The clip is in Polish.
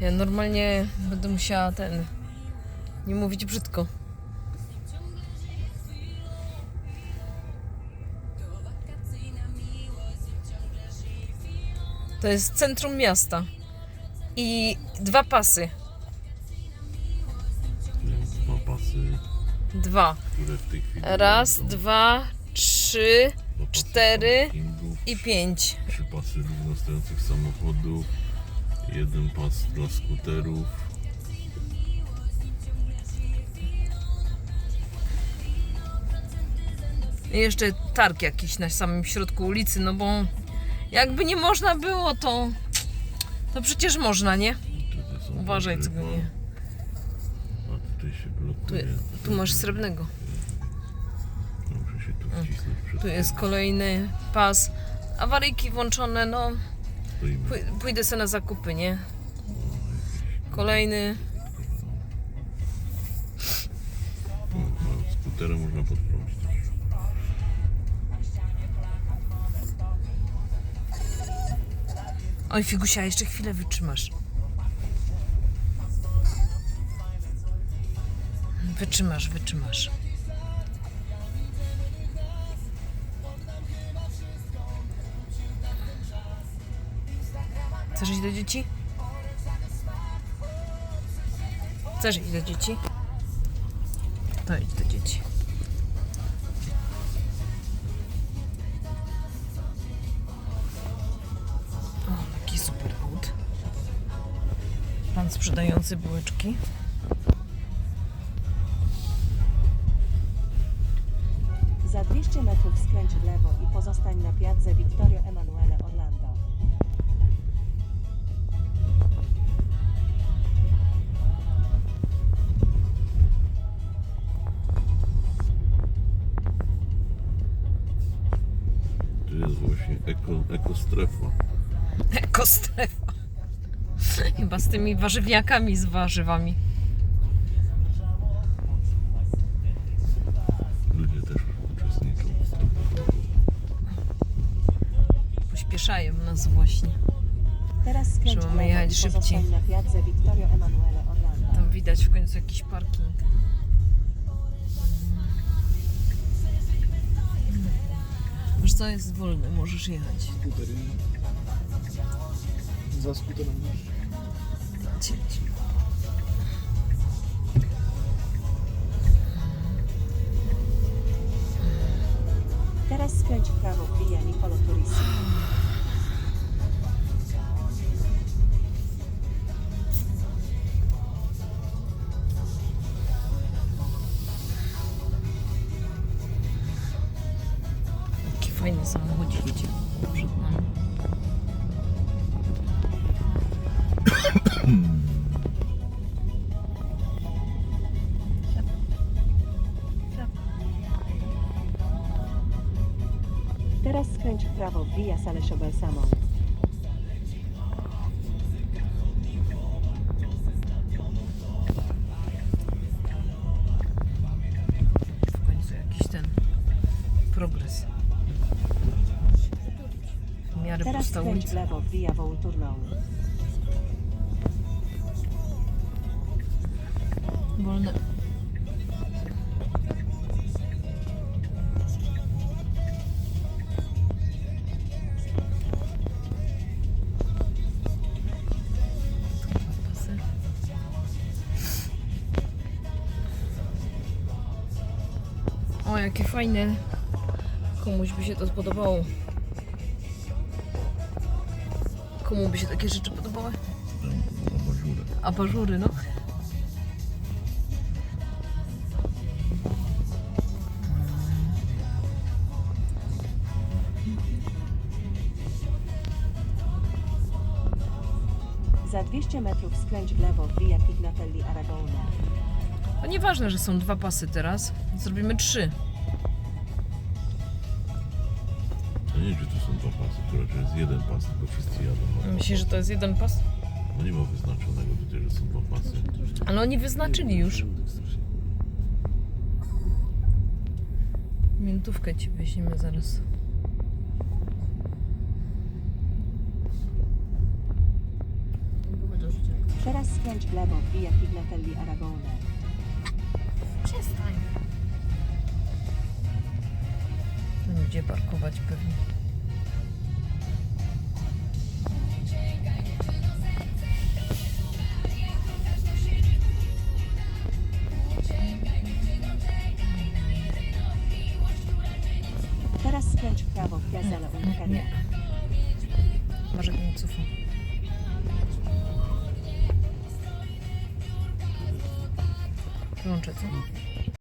Ja normalnie będę musiała ten. Nie mówić brzydko. To jest centrum miasta. I dwa pasy. Dwa pasy, Dwa. które w tej chwili Raz, są dwa, trzy dwa pasy cztery parkingów, i pięć. Trzy pasy równostojących samochodów, jeden pas dla skuterów. I jeszcze targ jakiś na samym środku ulicy, no bo jakby nie można było, to to przecież można, nie? Są Uważaj, co warzywa, nie. A tutaj się Tu, blokuje. tu masz srebrnego. Muszę się tu wcisnąć Tu jest kolejny pas. Awaryjki włączone, no Stoimy. pójdę sobie na zakupy, nie? Kolejny. O, a skuterem można podprądzić też. Oj, Figusia, jeszcze chwilę wytrzymasz. Wytrzymasz, wytrzymasz. Chcesz iść do dzieci? Chcesz iść do dzieci? To idź do dzieci. O, taki super aut. Pan sprzedający bułeczki. Za 200 metrów skręć w lewo i pozostań na Piazza Vittorio Emanuele Jest właśnie eko, ekostrefa. Ekostrefa. Chyba z tymi warzywniakami, z warzywami. Ludzie też uczestniczą w tym. Pośpieszają nas właśnie. Teraz skręć Że w mamy lewo i jechać szybciej. pozostań na Piazza Vittorio Emanuele Orlando. Tam widać w końcu jakiś parking. Wiesz co, jest wolny, możesz jechać. skutery. Za skuterem masz. Cieć. Fajny samochodzik idzie przed nami. Teraz skręć w prawo Via Salesio Balsamo. W końcu jakiś ten progres. Miarę Teraz pusta skręć w ulica. lewo w Via Volturno. Wolne. O, jakie fajne. Komuś by się to spodobało. Komu by się takie rzeczy podobały? Tam abażurę. Abażury, no. Za 200 metrów skręć w lewo w Via Pignatelli Aragona. To nieważne, że są dwa pasy teraz. Zrobimy trzy. Ja nie wiem, czy to są dwa pasy, to raczej jest jeden pas, tylko wszyscy jadą. Myślisz, że to jest jeden pas? No nie ma wyznaczonego tutaj, że są dwa pasy. Ale oni wyznaczyli już. Miętówkę ci weźmiemy zaraz. Teraz skręć w lewo via Pignatelli Aragone. Przestań. No gdzie parkować pewnie. Piazzale Uncaria. Nie. Może nie cofam. Wyłączę co?